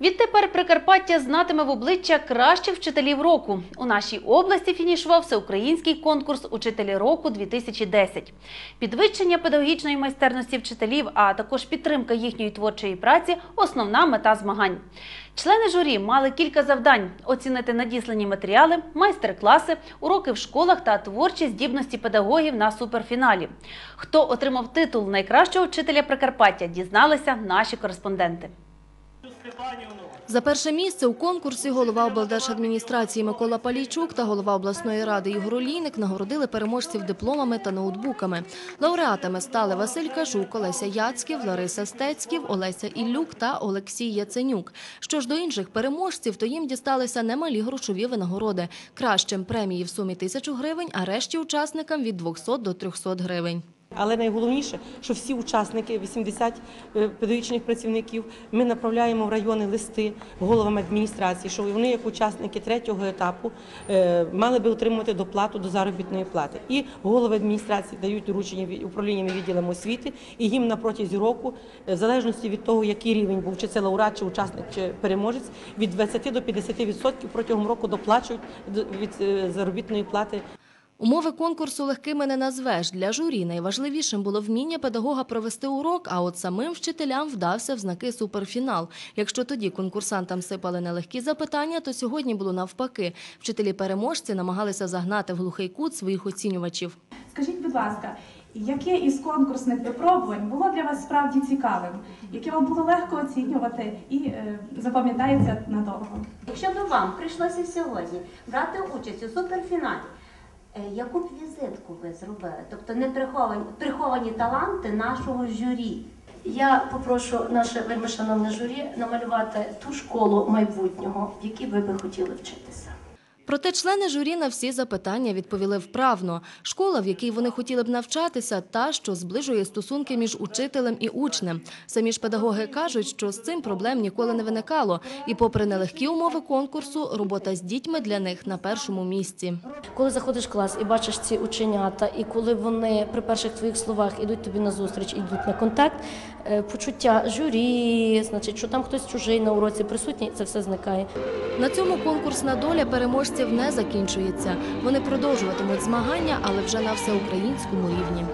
Відтепер Прикарпаття знатиме в обличчя кращих вчителів року. У нашій області фінішував всеукраїнський конкурс Учителі року 2010. Підвищення педагогічної майстерності вчителів, а також підтримка їхньої творчої праці основна мета змагань. Члени журі мали кілька завдань: оцінити надіслані матеріали, майстер-класи, уроки в школах та творчі здібності педагогів на суперфіналі. Хто отримав титул найкращого вчителя Прикарпаття, дізналися наші кореспонденти. За перше місце у конкурсі голова облдержадміністрації Микола Палійчук та голова обласної ради Ігор Олійник нагородили переможців дипломами та ноутбуками. Лауреатами стали Василь Кажук, Олеся Яцьків, Лариса Стецьків, Олеся Іллюк та Олексій Яценюк. Що ж до інших переможців, то їм дісталися немалі грошові винагороди. Кращим премії в сумі тисячу гривень, а решті учасникам від 200 до 300 гривень. Але найголовніше, що всі учасники, 80 е, педагогічних працівників, ми направляємо в райони листи головам адміністрації, що вони, як учасники третього етапу, е, мали би отримувати доплату до заробітної плати. І голови адміністрації дають доручення від- управлінням і відділам освіти, і їм на протязі року, е, в залежності від того, який рівень був, чи це лауреат, чи учасник, чи переможець, від 20 до 50% протягом року доплачують від заробітної плати Умови конкурсу легкими не назвеш. Для журі найважливішим було вміння педагога провести урок, а от самим вчителям вдався в знаки суперфінал. Якщо тоді конкурсантам сипали нелегкі запитання, то сьогодні було навпаки. Вчителі-переможці намагалися загнати в глухий кут своїх оцінювачів. Скажіть, будь ласка, яке із конкурсних випробувань було для вас справді цікавим, яке вам було легко оцінювати і е, запам'ятається надовго? Якщо б вам прийшлося сьогодні брати участь у суперфіналі, яку б візитку ви зробили? Тобто не приховані, приховані таланти нашого журі. Я попрошу наше вельмишановне журі намалювати ту школу майбутнього, в якій ви би хотіли вчитися. Проте члени журі на всі запитання відповіли вправно. Школа, в якій вони хотіли б навчатися, та, що зближує стосунки між учителем і учнем. Самі ж педагоги кажуть, що з цим проблем ніколи не виникало. І попри нелегкі умови конкурсу, робота з дітьми для них на першому місці. Коли заходиш в клас і бачиш ці ученята, і коли вони при перших твоїх словах ідуть тобі на зустріч, ідуть на контакт, е, почуття журі, значить, що там хтось чужий на уроці присутній, це все зникає. На цьому конкурсна доля переможців не закінчується. Вони продовжуватимуть змагання, але вже на всеукраїнському рівні.